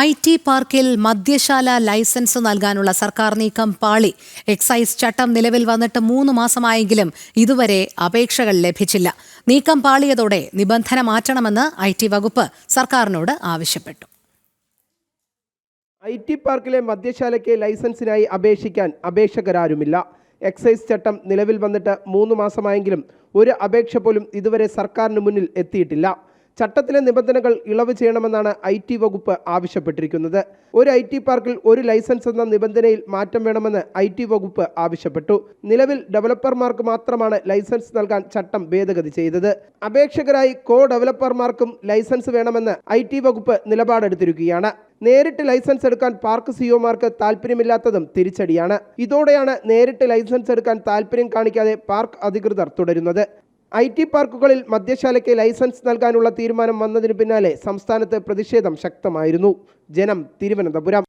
I T പാർക്കിൽ മദ്യശാല licence നൽകാനുള്ള സർക്കാർ നീക്കം പാളി. എക്സൈസ് ചട്ടം നിലവിൽ വന്നിട്ട് മൂന്ന് മാസമായെങ്കിലും ഇതുവരെ അപേക്ഷകൾ ലഭിച്ചില്ല. നീക്കം പാളിയതോടെ നിബന്ധന മാറ്റണമെന്ന് ഐ ടി വകുപ്പ് സർക്കാരിനോട് ആവശ്യപ്പെട്ടു. ഐ ടി പാർക്കിലെ മദ്യശാലയ്ക്ക് ലൈസൻസിനായി അപേക്ഷിക്കാൻ അപേക്ഷകരാരുമില്ല. എക്സൈസ് ചട്ടം നിലവിൽ വന്നിട്ട് മൂന്ന് മാസമായെങ്കിലും ഒരു അപേക്ഷ പോലും ഇതുവരെ സർക്കാരിന് മുന്നിൽ എത്തിയിട്ടില്ല. ചട്ടത്തിലെ നിബന്ധനകൾ ഇളവ് ചെയ്യണമെന്നാണ് ഐ ടി വകുപ്പ് ആവശ്യപ്പെട്ടിരിക്കുന്നത്. ഒരു ഐ ടി പാർക്കിൽ ഒരു ലൈസൻസ് എന്ന നിബന്ധനയിൽ മാറ്റം വേണമെന്ന് ഐ ടി വകുപ്പ് ആവശ്യപ്പെട്ടു. നിലവിൽ ഡെവലപ്പർമാർക്ക് മാത്രമാണ് ലൈസൻസ് നൽകാൻ ചട്ടം ഭേദഗതി ചെയ്തത്. അപേക്ഷകരായി കോ ഡെവലപ്പർമാർക്കും ലൈസൻസ് വേണമെന്ന് ഐ ടി വകുപ്പ് നിലപാടെടുത്തിരിക്കുകയാണ്. നേരിട്ട് ലൈസൻസ് എടുക്കാൻ പാർക്ക് സിഒമാർക്ക് താല്പര്യമില്ലാത്തതും തിരിച്ചടിയാണ്. ഇതോടെയാണ് നേരിട്ട് ലൈസൻസ് എടുക്കാൻ താല്പര്യം കാണിക്കാതെ പാർക്ക് അധികൃതർ തുടരുന്നത്. ഐ ടി പാർക്കുകളിൽ മദ്യശാലയ്ക്ക് ലൈസൻസ് നൽകാനുള്ള തീരുമാനം വന്നതിന് പിന്നാലെ സംസ്ഥാനത്ത് പ്രതിഷേധം ശക്തമായിരുന്നു. ജനം തിരുവനന്തപുരം.